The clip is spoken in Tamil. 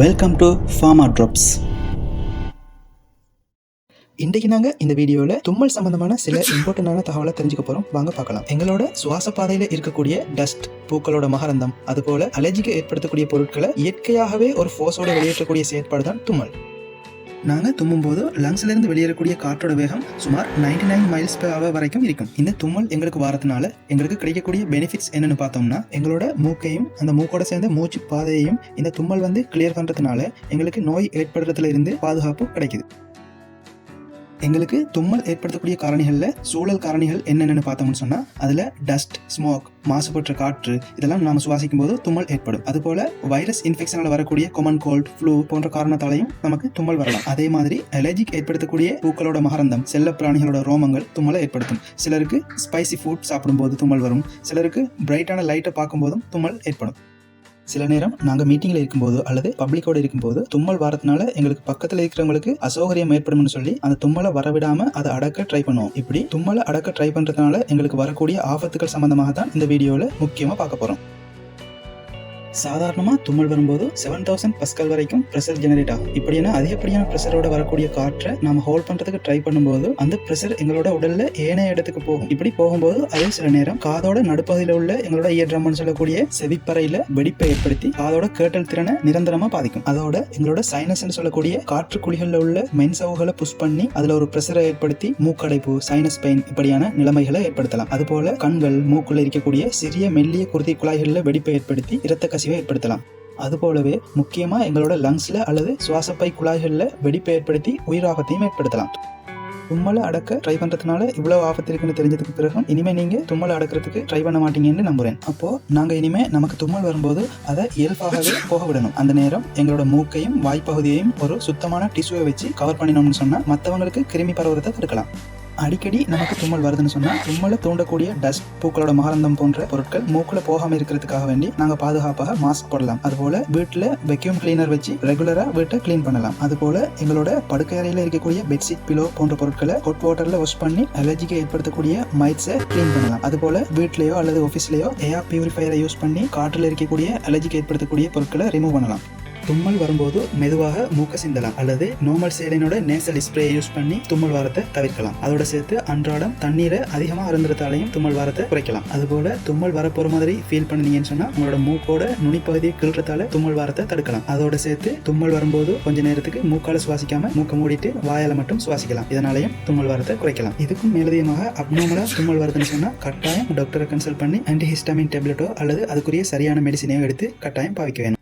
வெல்கம் டு ஃபார்மா ட்ராப்ஸ் இன்றைக்கு நாங்கள் இந்த வீடியோவில் தும்மல் சம்பந்தமான சில இம்பார்ட்டண்டான தகவலை தெரிஞ்சுக்க போகிறோம் வாங்க பார்க்கலாம். எங்களோட சுவாச பாதையில் இருக்கக்கூடிய டஸ்ட் பூக்களோட மகரந்தம் அதுபோல அலர்ஜிக்கு ஏற்படுத்தக்கூடிய பொருட்களை இயற்கையாகவே ஒரு ஃபோர்ஸோட வெளியேற்றக்கூடிய செயற்பாடு தான் தும்மல். நாங்கள் தும்மும்போது லங்ஸ்ல வெளியேறக்கூடிய காற்றோட வேகம் சுமார் 99 நைன் மைல்ஸ் பெர் hour வரைக்கும் இருக்கும். இந்த தும்மல் எங்களுக்கு வரதுனால எங்களுக்கு கிடைக்கக்கூடிய பெனிஃபிட்ஸ் என்னன்னு பார்த்தோம்னா எங்களோட மூக்கையும் அந்த மூக்கோட சேர்ந்த மூச்சு பாதையையும் இந்த தும்மல் வந்து கிளியர் பண்ணுறதுனால எங்களுக்கு நோய் ஏற்படுறதுல இருந்து பாதுகாப்பு கிடைக்குது. எங்களுக்கு தும்மல் ஏற்படுத்தக்கூடிய காரணிகளில் சூழல் காரணிகள் என்னென்னு பார்த்தோம்னு சொன்னால் அதில் டஸ்ட் ஸ்மோக் மாசுபற்ற காற்று இதெல்லாம் நாம் சுவாசிக்கும் போது தும்மல் ஏற்படும். அதுபோல வைரஸ் இன்ஃபெக்ஷனால் வரக்கூடிய கொமன் கோல்ட் ஃப்ளூ போன்ற காரணத்தாலையும் நமக்கு தும்மல் வரலாம். அதே மாதிரி அலர்ஜிக் ஏற்படுத்தக்கூடிய பூக்களோட மகரந்தம் செல்ல பிராணிகளோட ரோமங்கள் தும்மலை ஏற்படுத்தும். சிலருக்கு ஸ்பைசி ஃபுட் சாப்பிடும்போது தும்மல் வரும். சிலருக்கு பிரைட்டான லைட்டை பார்க்கும்போதும் தும்மல் ஏற்படும். சில நேரம் நாங்கள் மீட்டிங்கில் இருக்கும்போது அல்லது பப்ளிக்கோட இருக்கும்போது தும்மல் வரதுனால எங்களுக்கு பக்கத்தில் இருக்கிறவங்களுக்கு அசௌகரியம் ஏற்படும்னு சொல்லி அந்த தும்மலை வரவிடாம அதை அடக்க ட்ரை பண்ணுவோம் இப்படி தும்மலை அடக்க ட்ரை பண்ணுறதுனால எங்களுக்கு வரக்கூடிய ஆபத்துகள் சம்பந்தமாக தான் இந்த வீடியோவில் முக்கியமாக பார்க்க போகிறோம் சாதாரணமாக தும்மல் வரும்போது செவன் தௌசண்ட் பஸ்கல் வரைக்கும் ப்ரெஷர் ஜெனரேட் ஆகும். இப்படியான அதிகப்படியான ப்ரெஷரோட வரக்கூடிய காற்றை நம்ம ஹோல்ட் பண்ணுறதுக்கு ட்ரை பண்ணும்போது அந்த ப்ரெஷர் எங்களோட உடலில் ஏனைய இடத்துக்கு போகும். இப்படி போகும்போது அதே சில நேரம் காதோட நடுப்பகுதியில் உள்ள எங்களோட இயர் ட்ரம்னு சொல்லக்கூடிய செவிப்பறையில் வெடிப்பை ஏற்படுத்தி காதோட கேட்டல் திறனை நிரந்தரமாக பாதிக்கும். அதோட எங்களோட சைனஸ்னு சொல்லக்கூடிய காற்று குழிகளில் உள்ள மென் சவுகளை புஷ் பண்ணி அதில் ஒரு ப்ரெஷரை ஏற்படுத்தி மூக்கடைப்பு சைனஸ் பெயின் இப்படியான நிலைமைகளை ஏற்படுத்தலாம். அதுபோல கண்கள் மூக்குள்ள இருக்கக்கூடிய சிறிய மெல்லிய குருதி குழாய்களில் வெடிப்பை ஏற்படுத்தி இரத்த கசிவை ஏற்படுத்தலாம். அதுபோலவே முக்கியமாக எங்களோட லங்ஸில் அல்லது சுவாசப்பை குழாய்களில் வெடிப்பை ஏற்படுத்தி உயிராபத்தையும் ஏற்படுத்தலாம். தும்மலை அடக்க ட்ரை பண்ணுறதுனால இவ்வளோ ஆபத்து இருக்குன்னு தெரிஞ்சதுக்கு பிறகு இனிமேல் நீங்கள் தும்மலை அடக்கிறதுக்கு ட்ரை பண்ண மாட்டீங்கன்னு நம்புகிறேன் அப்போது நாங்கள் இனிமேல் நமக்கு தும்மல் வரும்போது அதை இயல்பாகவே போக விடணும். அந்த நேரம் எங்களோட மூக்கையும் வாய்ப்பகுதியையும் ஒரு சுத்தமான டிஷ்யூவை வச்சு கவர் பண்ணினோம்னு சொன்னால் மற்றவங்களுக்கு கிருமி பரவுறதை தடுக்கலாம். அடிக்கடி நமக்கு தும்மல் வருதுன்னு சொன்னா தும்மலை தூண்டக்கூடிய டஸ்ட் பூக்களோட மகரந்தம் போன்ற பொருட்கள் மூக்குல போகாம இருக்கிறதுக்காக வேண்டி நாங்க பாதுகாப்பாக மாஸ்க் போடலாம். அதுபோல வீட்டுல வெக்யூம் கிளீனர் வச்சு ரெகுலரா வீட்டை க்ளீன் பண்ணலாம். அதுபோல எங்களோட படுக்கை அறையில இருக்கக்கூடிய பெட்ஷீட் பிலோ போன்ற பொருட்களை ஹாட் வாட்டர்ல வாஷ் பண்ணி அலர்ஜிக்கு ஏற்படுத்தக்கூடிய மைட்ஸை க்ளீன் பண்ணலாம். அதுபோல வீட்லயோ அல்லது ஆஃபீஸ்லயோ ஏர் பியூரிஃபையரை யூஸ் பண்ணி காற்றுல இருக்கக்கூடிய அலர்ஜிக்கு ஏற்படுத்தக்கூடிய பொருட்களை ரிமூவ் பண்ணலாம். தும்மல் வரும்போது மெதுவாக மூக்க சிந்தலாம் அல்லது நோமல் சேலினோட நேசல் ஸ்ப்ரே யூஸ் பண்ணி தும்மல் வாரத்தை தவிர்க்கலாம். அதோட சேர்த்து அன்றாடம் தண்ணீரை அதிகமாக அருந்துறதாலையும் தும்மல் வாரத்தை குறைக்கலாம். அதுபோல தும்மல் வரப்போற மாதிரி ஃபீல் பண்ணீங்கன்னு சொன்னா உங்களோட மூக்கோட நுனிப்பகுதியை கிள்றதால தும்மல் வாரத்தை தடுக்கலாம். அதோட சேர்த்து தும்மல் வரும்போது கொஞ்ச நேரத்துக்கு மூக்கால சுவாசிக்காம மூக்க மூடிட்டு வாயால மட்டும் சுவாசிக்கலாம். இதனாலையும் தும்மல் வாரத்தை குறைக்கலாம். இதுக்கும் மேலதிகமாக அப்னோமலா தும்மல் வரதுன்னு சொன்னா கட்டாயம் டாக்டரை கன்சல்ட் பண்ணி ஆன்டிஹிஸ்டாமின் டேப்லெட்டோ அல்லது அதுக்குரிய சரியான மெடிசினையோ எடுத்து கட்டாயம் பாவிக்க வேண்டும்.